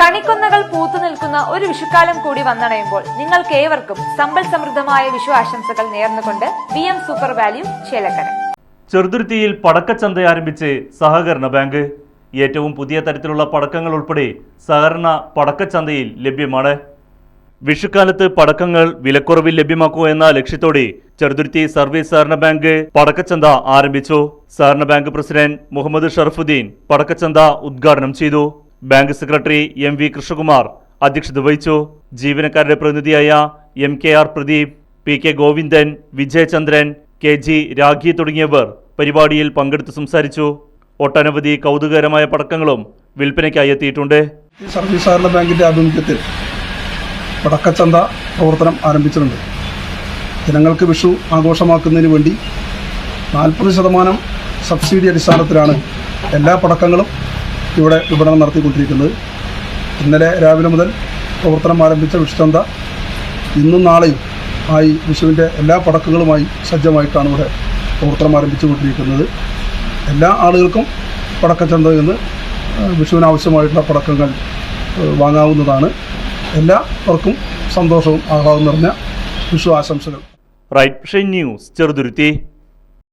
കണിക്കൊന്നകൾ പൂത്തു നിൽക്കുന്ന ഒരു വിഷുക്കാലം കൂടി വന്നണയുമ്പോൾ നിങ്ങൾക്ക് ഏവർക്കും സമ്പൽ സമൃദ്ധമായ വിഷു ആശംസകൾ നേർന്നുകൊണ്ട് V M super value Chelakkara. ചെറുതുരുത്തിയിൽ പടക്കച്ചന്ത ആരംഭിച്ച് സഹകരണ ബാങ്ക്. ഏറ്റവും പുതിയ തരത്തിലുള്ള പടക്കങ്ങൾ ഉൾപ്പെടെ സഹകരണ പടക്കച്ചന്തയിൽ ലഭ്യമാണ്. വിഷുക്കാലത്ത് പടക്കങ്ങൾ വിലക്കുറവിൽ ലഭ്യമാക്കുക എന്ന ലക്ഷ്യത്തോടെ ചെറുതുരുത്തി സർവീസ് സഹകരണ ബാങ്ക് പടക്കച്ചന്ത ആരംഭിച്ചു. സഹകരണ ബാങ്ക് പ്രസിഡന്റ് മുഹമ്മദ് ഷറഫുദ്ദീൻ പടക്കച്ചന്ത ഉദ്ഘാടനം ചെയ്തു. Bank secretary M V Krishnakumar അധ്യക്ഷത വഹിച്ചു. ജീവനക്കാരുടെ പ്രതിനിധിയായ M K R Pradeep P K Govindan Vijayachandran K G Rakhi തുടങ്ങിയവർ പരിപാടിയിൽ പങ്കെടുത്ത് സംസാരിച്ചു. ഒട്ടനവധി കൗതുകകരമായ പടക്കങ്ങളും വിൽപ്പനയ്ക്കായി എത്തിയിട്ടുണ്ട്. സർവീസ് സഹകരണ ബാങ്കിന്റെ ആഭിമുഖ്യത്തിൽ പടക്കച്ചന്ത പ്രവർത്തനം ആരംഭിച്ചിട്ടുണ്ട്. ജനങ്ങൾക്ക് വിഷു ആഘോഷമാക്കുന്നതിന് വേണ്ടി നാൽപ്പത് ശതമാനം സബ്സിഡി അടിസ്ഥാനത്തിലാണ് എല്ലാ പടക്കങ്ങളും ഇവിടെ വിപണനം നടത്തിക്കൊണ്ടിരിക്കുന്നത്. ഇന്നലെ രാവിലെ മുതൽ പ്രവർത്തനം ആരംഭിച്ച വിഷുചന്ത ഇന്നും നാളെയും ആയി വിഷുവിന്റെ എല്ലാ പടക്കങ്ങളുമായി സജ്ജമായിട്ടാണ് ഇവിടെ പ്രവർത്തനം ആരംഭിച്ചുകൊണ്ടിരിക്കുന്നത്. എല്ലാ ആളുകൾക്കും പടക്കച്ചന്തയിൽ നിന്ന് വിഷുവിന് ആവശ്യമായിട്ടുള്ള പടക്കങ്ങൾ വാങ്ങാവുന്നതാണ്. എല്ലാവർക്കും സന്തോഷവും ആഹ്ലാദം നിറഞ്ഞ വിഷു ആശംസകൾ. Right news Cheruthuruthy.